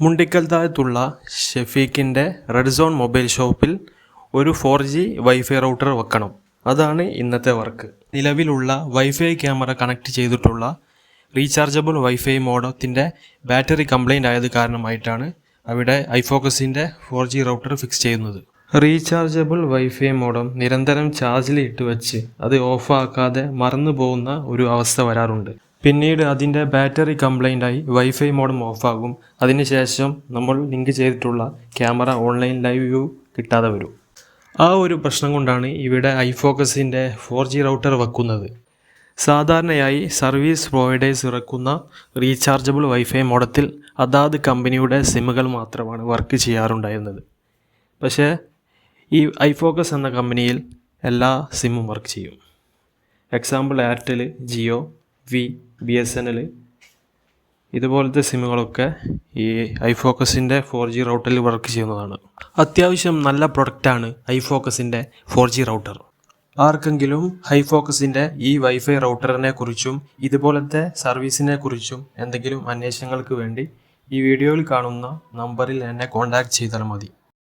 മുണ്ടിക്കൽ താഴത്തുള്ള ഷെഫീഖിന്റെ red zone mobile ഷോപ്പിൽ ഒരു ഫോർ ജി വൈഫൈ റൗട്ടർ വെക്കണം. അതാണ് ഇന്നത്തെ വർക്ക് നിലവിലുള്ള വൈഫൈ ക്യാമറ കണക്ട് ചെയ്തിട്ടുള്ള റീചാർജബിൾ വൈഫൈ മോഡത്തിന്റെ ബാറ്ററി കംപ്ലൈന്റ് ആയത് കാരണമായിട്ടാണ് അവിടെ ഐഫോക്കസിന്റെ ഫോർ ജി റൗട്ടർ ഫിക്സ് ചെയ്യുന്നത്. റീചാർജബിൾ വൈഫൈ മോഡം നിരന്തരം ചാർജിൽ ഇട്ട് വെച്ച് അത് ഓഫാക്കാതെ മറന്നു പോകുന്ന ഒരു അവസ്ഥ വരാറുണ്ട്. പിന്നീട് അതിന്റെ ബാറ്ററി കംപ്ലൈന്റായി വൈഫൈ മോഡം ഓഫാകും. അതിനുശേഷം നമ്മൾ ലിങ്ക് ചെയ്തിട്ടുള്ള ക്യാമറ ഓൺലൈൻ ലൈവ് വ്യൂ കിട്ടാതെ വരും. ആ ഒരു പ്രശ്നം കൊണ്ടാണ് ഇവിടെ ഐഫോക്കസിന്റെ ഫോർ ജി റൗട്ടർ വെക്കുന്നത്. സാധാരണയായി സർവീസ് പ്രൊവൈഡേഴ്സ് ഇറക്കുന്ന റീചാർജബിൾ വൈഫൈ മോഡത്തിൽ അതാത് കമ്പനിയുടെ സിമ്മുകൾ മാത്രമാണ് വർക്ക് ചെയ്യാറുണ്ടായിരുന്നത്. പക്ഷേ ഈ ഐഫോക്കസ് എന്ന കമ്പനിയിൽ എല്ലാ സിമ്മും വർക്ക് ചെയ്യും. Example Airtel Jio V B S N L ഇതുപോലത്തെ സിമ്മുകളൊക്കെ ഈ ഐ ഫോക്കസിന്റെ ഫോർ ജി റൗട്ടറിൽ വർക്ക് ചെയ്യുന്നതാണ്. അത്യാവശ്യം നല്ല പ്രൊഡക്റ്റാണ് ഐ ഫോക്കസിന്റെ ഫോർ ജി റൗട്ടർ ആർക്കെങ്കിലും ഹൈ ഫോക്കസിന്റെ ഈ വൈഫൈ റൗട്ടറിനെ കുറിച്ചും ഇതുപോലത്തെ സർവീസിനെ കുറിച്ചും എന്തെങ്കിലും അന്വേഷണങ്ങൾക്ക് വേണ്ടി ഈ വീഡിയോയിൽ കാണുന്ന നമ്പറിൽ എന്നെ കോൺടാക്റ്റ് ചെയ്താൽ മതി.